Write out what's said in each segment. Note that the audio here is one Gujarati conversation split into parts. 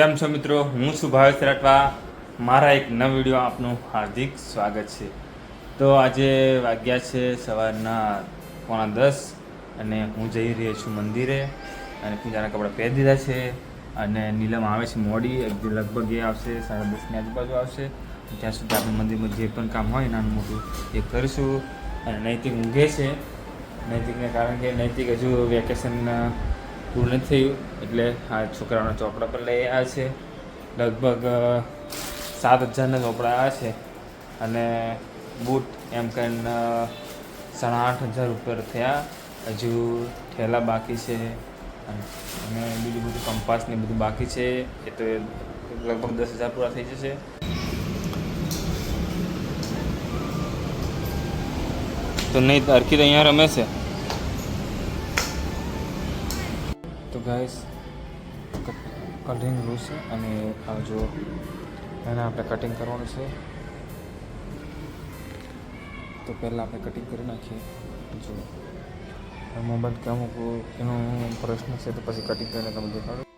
કેમ છો મિત્રો? હું છું ભાવેશ રાઠવા. મારા એક નવ વીડિયો આપનું હાર્દિક સ્વાગત છે. તો આજે વાગ્યા છે સવારના પોણા દસ અને હું જઈ રહ્યો છું મંદિરે અને પૂજાના કપડાં પહેરી દીધા છે અને નીલમ આવે છે મોડી લગભગ એ આવશે, સાડા દસની આજુબાજુ આવશે. ત્યાં સુધી આપણે મંદિરમાં જે પણ કામ હોય નાનું મોટું એ કરીશું. અને નૈતિક ઊંઘે છે. નૈતિકને કારણ કે નૈતિક હજુ વેકેશન પૂરું નથી થયું એટલે આ છોકરાઓના ચોપડા પણ લઈ આવ્યા છે. લગભગ સાત હજારના ચોપડા આવ્યા છે. અને બૂટ એમ કરીને સાડા આઠ હજાર ઉપર થયા. હજુ ઠેલા બાકી છે. અને બીજું બધું કંપાસ ને બધું બાકી છે. એ તો લગભગ દસ હજાર પૂરા થઈ જશે. તો નહીં અર્કિત અહીંયા રમે છે? તો ગાઈસ કટિંગ રૂલ્સ અને આ જો એને આપણે કટિંગ કરવાનું છે. તો પહેલાં આપણે કટિંગ કરી નાખીએ. જો. મોબાઈલ કે અમુક એનો પ્રશ્ન છે તો પછી કટિંગ કરીને તમે દેખાડો.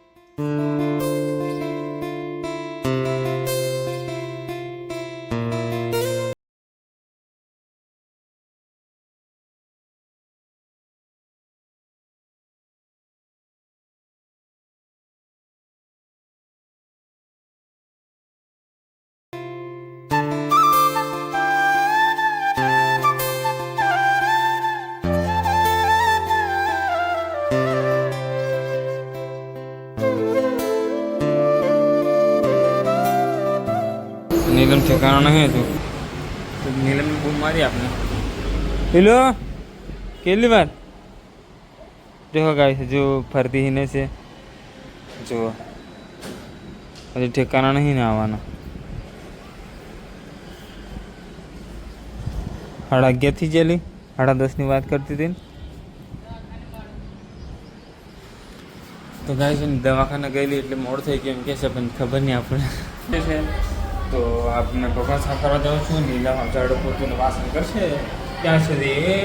નીલમ ઠેકાણો નહીં હતું તો નીલમને બૂમ મારી આપણે હેલો? કેટલી વાર? જો ગાય જો ફરતી હિને છે. જો. હજી ઠેકાણા નહીં ને આવવાના. સાડા અગિયારથી જેલી સાડા દસની વાત કરતી હતી તો ગાય છે દવાખાને ગયેલી એટલે મોડ થઈ ગયું એમ કે છે પણ ખબર નહીં આપણે તો આપણે ભગવાન સાફ કરવા જાઉં છું નીલા ઝાડો પોતું વાસણ કરશે ત્યાં સુધી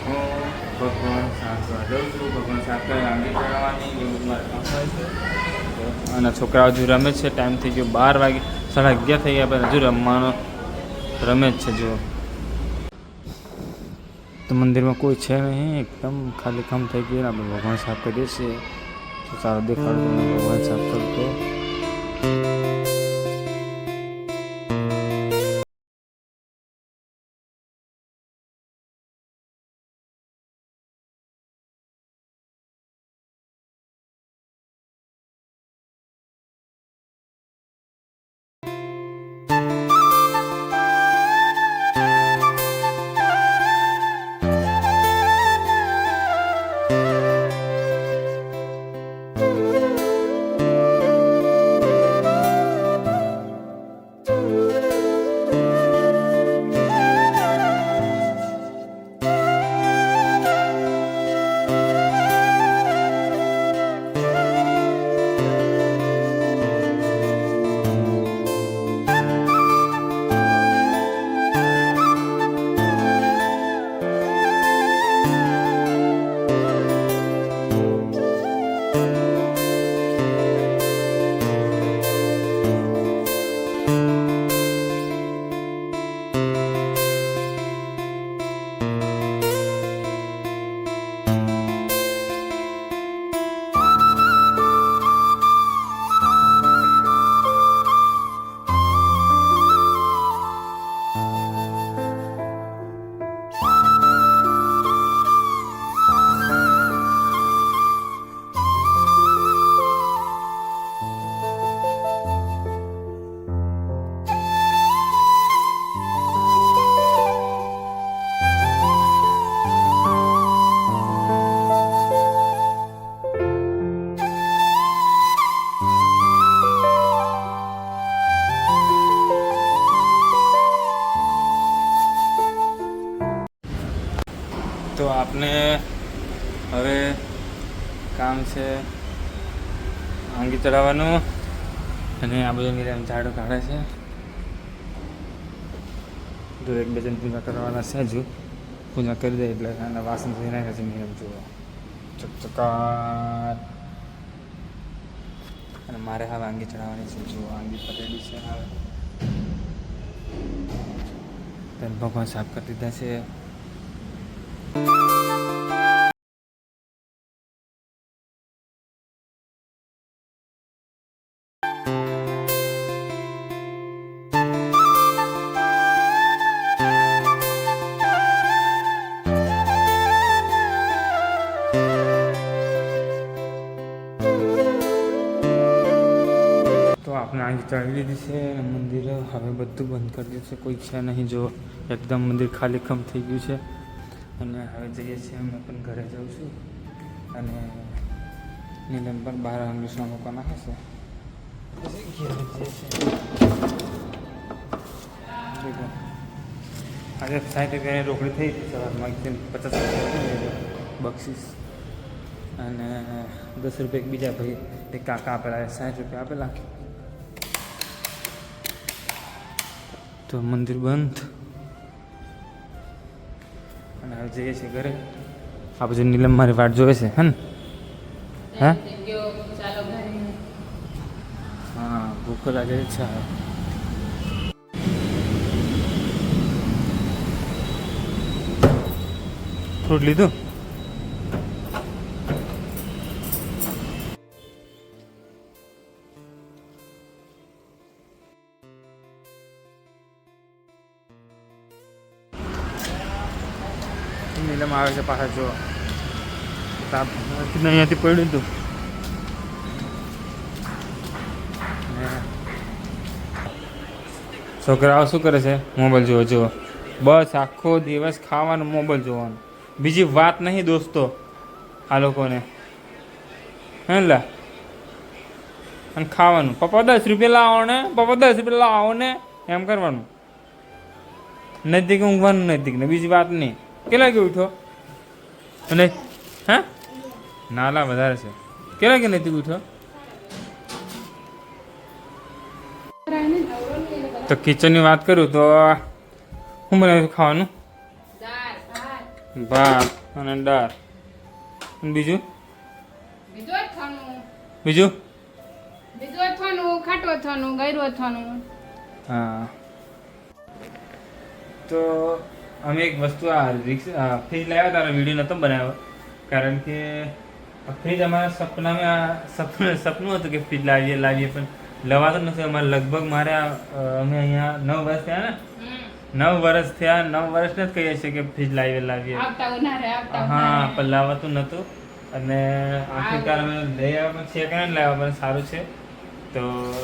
હું ભગવાન સાફ કરવા જાઉં છું ભગવાન સાફ કરી આંગળી ચડાવવાની એ બધું મારે કામ હોય છે તો અને છોકરાઓ હજુ રમે જ છે ટાઈમ થઈ ગયો બાર વાગે સાડા અગિયાર થઈ ગયા પણ હજુ રમવાનો રમે જ છે જો તો મંદિરમાં કોઈ છે નહીં એકદમ ખાલી કામ થઈ ગયું આપણે ભગવાન સાફ કરીએ છીએ તો સારો દેખાડો તમને ભગવાન સાફ કરતો તો આપને હવે કામ છે આંગી ચડાવવાનું અને આ બધું નીરમ ઝાડો કાઢે છે. જો એક બે જણ પૂજા કરવાના છે હજુ. પૂજા કરી દે એટલે આના વાસણ થઈ નાખે છે નીરમ જુઓ. ચકચકાટ અને મારે હવે આંગી ચડાવવાની છે જો આંગી પટેલી છે હવે. ભગવાન સાફ કરી દીધા છે. ચડાવી અને મંદિર હવે બધું બંધ કરી દીધું છે. કોઈ છે નહીં જો. એકદમ મંદિર ખાલી ખમ થઈ ગયું છે. અને હવે જઈએ છીએ અમે પણ ઘરે જાઉં છું. અને નીલમ પણ બહાર ઇંગ્લિશમાં મૂકવાના હશે. આજે સાઠ રૂપિયાની રોકડી થઈ હતી સવારમાં એકદમ પચાસ રૂપિયા બક્ષીસ. અને દસ રૂપિયા બીજા ભાઈ, એક કાકા આપેલા સાઠ રૂપિયા આપેલા. તો મંદિર બંધ. અને હવે જઈએ છીએ ઘરે. આ પછી નીલમ મારી વાટ જોવે છે, હે ને? હે? હા, ભૂખ લાગે છે ફ્રૂટ લીધું? નીલમ આવે છે પાછા જો. અહીંયાથી પડ્યું હતું છોકરાઓ શું કરે છે? મોબાઈલ જોવો જુઓ. બસ આખો દિવસ ખાવાનું મોબાઈલ જોવાનું. બીજી વાત નહીં દોસ્તો, આ લોકોને. હે લા? અને ખાવાનું. પપ્પા દસ રૂપિયા લાવો ને, પપ્પા દસ રૂપિયા લાવો ને, એમ કરવાનું. નજીક ઊંઘવાનું નજીક ને, બીજી વાત નહીં. કેટલા કે ઉઠો? અને હે? નાલા વધારે છે. કેટલા કે નથી ઉઠો? તો કિચનની વાત કરું તો શું બનાવ્યું ખાવાનું? ભાત ભાત અને દાળ. અને બીજું? બીજું બીજું? બીજું ખાટું ગયરું હા. તો અમે એક વસ્તુ આ રિક્ષા ફ્રીજ લાવ્યા હતા વીડિયો નહોતો બનાવ્યો. કારણ કે ફ્રીજ અમારા સપનામાં સપનું સપનું હતું કે ફ્રીજ લાવીએ લાવીએ પણ લવાતું નથી. અમારે લગભગ મારે અમે અહીંયા નવ વર્ષ થયા ને? નવ વર્ષ થયા. નવ વર્ષને જ કહીએ છીએ કે ફ્રીજ લાવીએ લાવીએ. હા. પણ લાવતું નહોતું. અને આખિરકાર અમે લઈ આવ્યા પણ છે કે નહીં લાવ્યા પણ સારું છે. તો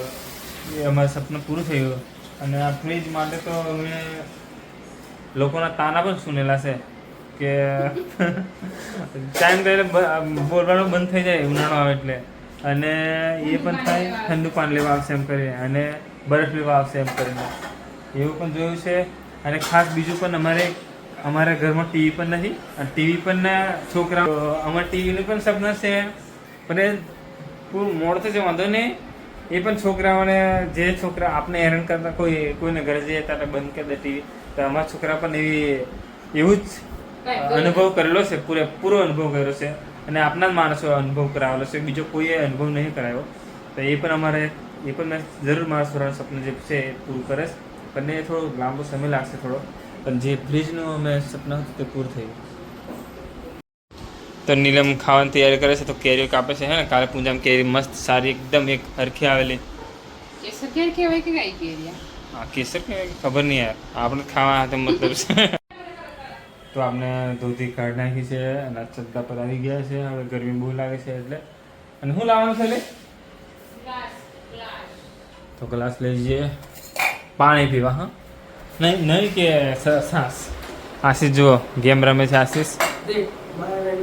એ અમારું સપનું પૂરું થયું. અને આ ફ્રીજ માટે તો અમે લોકોના તાના પણ સુનેલા છે કે ટાઈમ કરીને બોલવાનું બંધ થઈ જાય ઉનાળો આવે એટલે. અને એ પણ થાય, ઠંડુ પાન લેવા આવશે એમ કરીને, અને બરફ લેવા આવશે એમ કરીને. એવું પણ જોયું છે. અને ખાસ બીજું પણ અમારે, અમારા ઘરમાં ટીવી પણ નથી. અને ટીવી પણ ના છોકરા અમારા ટીવીનું પણ સપના છે. પણ પૂરું મોડ થશે વાંધો નહીં. એ પણ છોકરાઓને જે છોકરા આપણે હેરાન કરતા કોઈ કોઈને ઘરે જઈએ ત્યારે બંધ કરી દે ટીવી. તો અમારા છોકરા પણ એવી એવું જ અનુભવ કરેલો છે પૂરેપૂરો અનુભવ કર્યો છે. અને આપના જ માણસો અનુભવ કરાવેલો છે બીજો કોઈએ અનુભવ નહીં કરાવ્યો તો એ પણ અમારે એ પણ મેં જરૂર મારા છોરાનું સપનું જે છે એ પૂરું કરે પણ એ થોડો લાંબો સમય લાગશે થોડો. પણ જે ફ્રીજનું અમે સપનું હતું તે પૂરું થયું. તો નીલમ ખાવાની તૈયારી કરે છે તો કેરીઓ કાપે છે હે ને? કાલે પૂજામાં કેરી મસ્ત સારી એકદમ એક હરખી આવેલી. કેસર કેરી કહેવાય કે કઈ કેરી? આ કેસર કહેવાય ખબર નહીં યાર. આપણે ખાવા હાથે મતલબ છે. તો આપણે ધોતી કાઢી નાખી છે અને ચદ્દા પર આવી ગયા છે. હવે ગરમી બહુ લાગે છે એટલે. અને શું લાવવાનું છે લે તો ગ્લાસ લઈ જઈએ. પાણી પીવા હા? નહીં નહીં કે સાસ. આશીષ જુઓ ગેમ રમે છે આશીષ.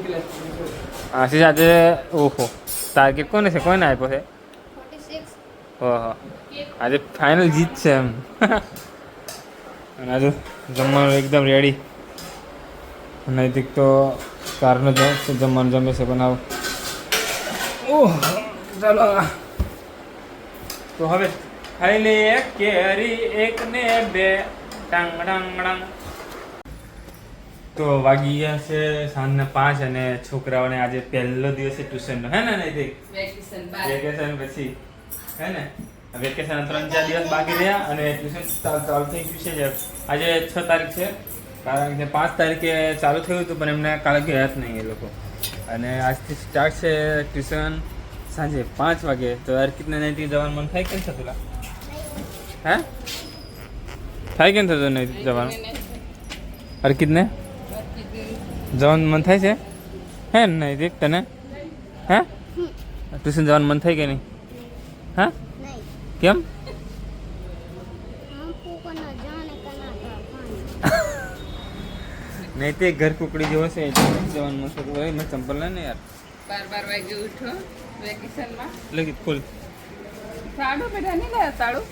આશીષ આજે ઓહો. ટાર્ગેટ કોને છે? કોને આપ્યો છે? ઓહો. આજે ફાઇનલ જીત છે એમ. અને આજે જમવાનું એકદમ રેડી નૈતિક તો કારનો જમવાનું જમે છે, બનાવો. ઓહ, ચાલો. તો હવે ખાઈ લઈએ કેરી એક ને બે. ટાંગ ડાંગ ડાંગ. તો વાગી ગયા છે સાંજના પાંચ અને છોકરાઓને આજે પહેલો દિવસ છે ટ્યુશનનો. હે ને નૈતિક? વેકેશન પછી. હે ને? વેકેશન ત્રણ ચાર દિવસ બાકી રહ્યા અને ટ્યુશન ચાલુ થઈ ગયું છે આજે છ તારીખ છે. કારણ કે પાંચ તારીખે ચાલુ થયું હતું પણ એમને કાલે ગયા જ નહીં એ લોકો. અને આજથી સ્ટાર્ટ છે ટ્યુશન સાંજે પાંચ વાગે. તો યાર કિતને નહીં જવાનું મન થાય કેમ થતું? હે? થાય કેમ થતું નહીં જવાનું? અરે કિતને જવાનું મન થાય છે? હે નહીં દેખ તને? હે? ટ્યુશન જવાનું મન થાય કે નહીં? હા? કેમ? નહીં તે ઘર કુકડી જેવો છે જવાનું મન થતું. હોય મેં ચંપલ ને યાર. બાર બાર વાગે ઉઠો વેકેશનમાં. લગી સાડું બેટા નહીં લે સાડું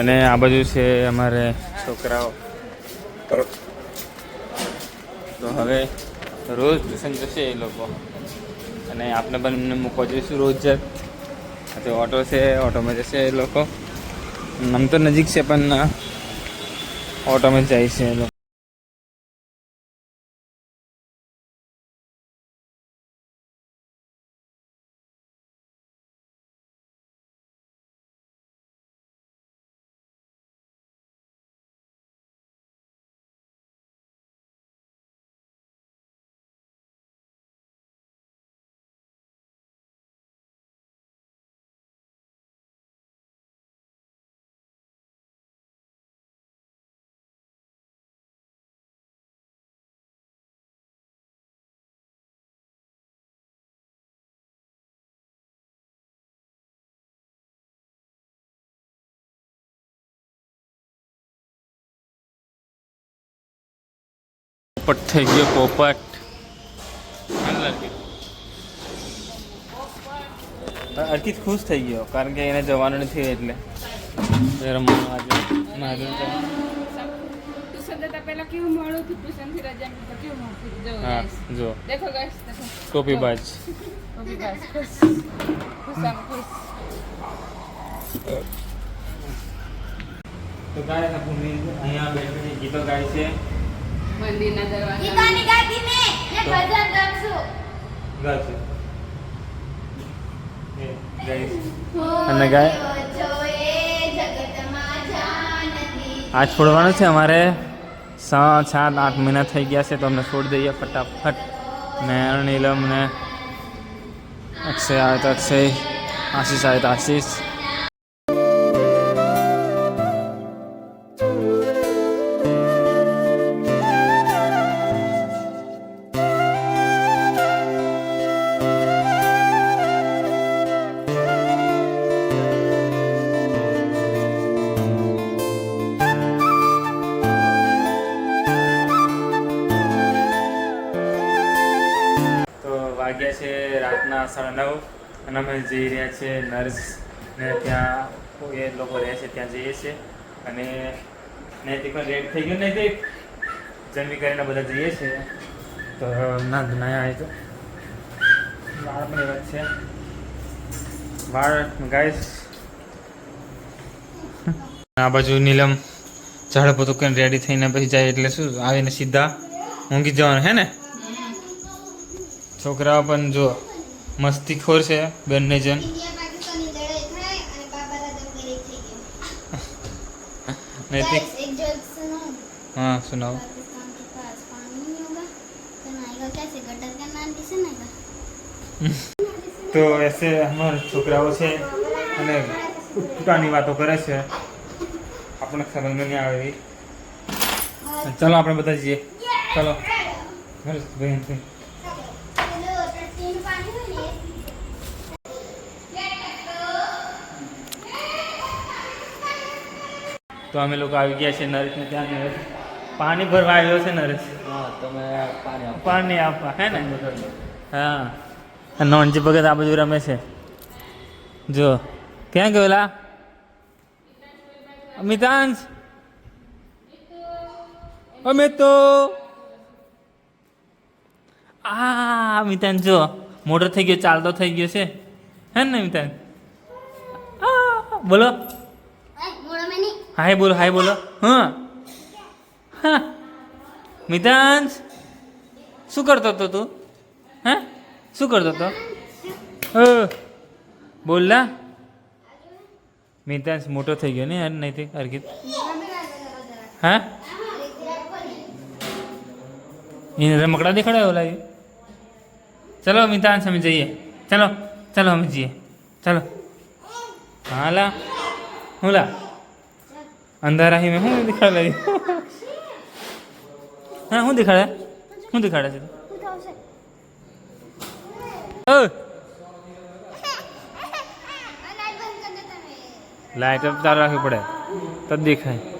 અને આ બાજુ છે અમારે છોકરાઓ. હવે રોજ ટ્યુશન જશે એ લોકો. અને આપણે પણ એમને મૂકવા જઈશું રોજ જ. તો ઓટો છે, ઓટોમાં જશે એ લોકો. આમ તો નજીક છે, પણ ઓટોમાં જાય છે એ લોકો. પોપટ થઈ ગયો પોપટ. અર્કિત. ખુશ થઈ ગયો કારણ કે એને જવાનું નથી એટલે. રજા તો ગાય અહીંયા બેઠી ગીતો ગાય છે. મંદિરના દરવાજા. ગીતાની ગાદી ને ને ભજન ગાશું ગાય. છે એ ગાય? છે. અને ગાય જોએ આ છોડવાનું છે અમારે. સાત સાત આઠ મહિના થઈ ગયા છે તો અમને છોડી દઈએ ફટાફટ. ને નીલમ ને અક્ષય આવે તો અક્ષય. આશીષ આવે તો આશીષ. રાતના સાડા નવ અને અમે જઈ રહ્યા છીએ નર્સ ને ત્યાં એ લોકો રહે છે ત્યાં જઈએ છીએ અને નૈતિક પણ રેડ થઈ ગયો નૈતિક જમી કરીને બધા જઈએ છીએ તો ના નાયા હોય તો વાળ પણ એવા છે વાળ ગાઈસ આ બાજુ નીલમ ઝાડ પોતું કરીને રેડી થઈને પછી જાય એટલે શું આવીને સીધા ઊંઘી જવાનું હે ને છોકરાઓ પણ જો મસ્તીખોર છે બંને જણ ઇન્ડિયા પાકિસ્તાનની લડાઈ થાય અને બાબા રાજા ગરીબ થઈ ગયા નૈતિક Guys, एक जोक सुनो हाँ सुनाओ पाकिस्तान के पास पानी नहीं होगा तो नाएगा कैसे गटर का नाम किसे नाएगा તો એસે અમારા છોકરાઓ છે અને ઉટકાની વાતો કરે છે આપણે સમજ નહીં આવે એવી ચાલો આપણે બધા જઈએ ચાલો હર્ષ તો અમે લોકો આવી ગયા છીએ નરેશને ત્યાં નરેશ. પાણી ભરવા આવ્યો છે નરેશ. પાણી આપવા હે ને? હા. નોનજી ભગત આ બધું રમે છે. જો ક્યાં ગયેલા મિતાંશ? અમે તો આ મિતાન જો મોટો થઈ ગયો ચાલતો થઈ ગયો છે. હે ને મિતાન બોલો. હાય બોલો હાય બોલો. હા. હા. મિતાંશ શું કરતો હતો તું? હે? શું કરતો હતો? અ, બોલ ના મિતાંશ મોટો થઈ ગયો ને નહીં અર્કિત હા? એને રમકડા દેખાડ્યો ઓલા? ચલો મિતાંશ અમે જઈએ. ચલો ચલો અમે જઈએ. ચલો. હા લા હું લા અંધારા હી મેં શું દેખાડે હા શું દેખાડે શું દેખાડે છે લાઈટ ચાલુ રાખવી પડે તો દેખાય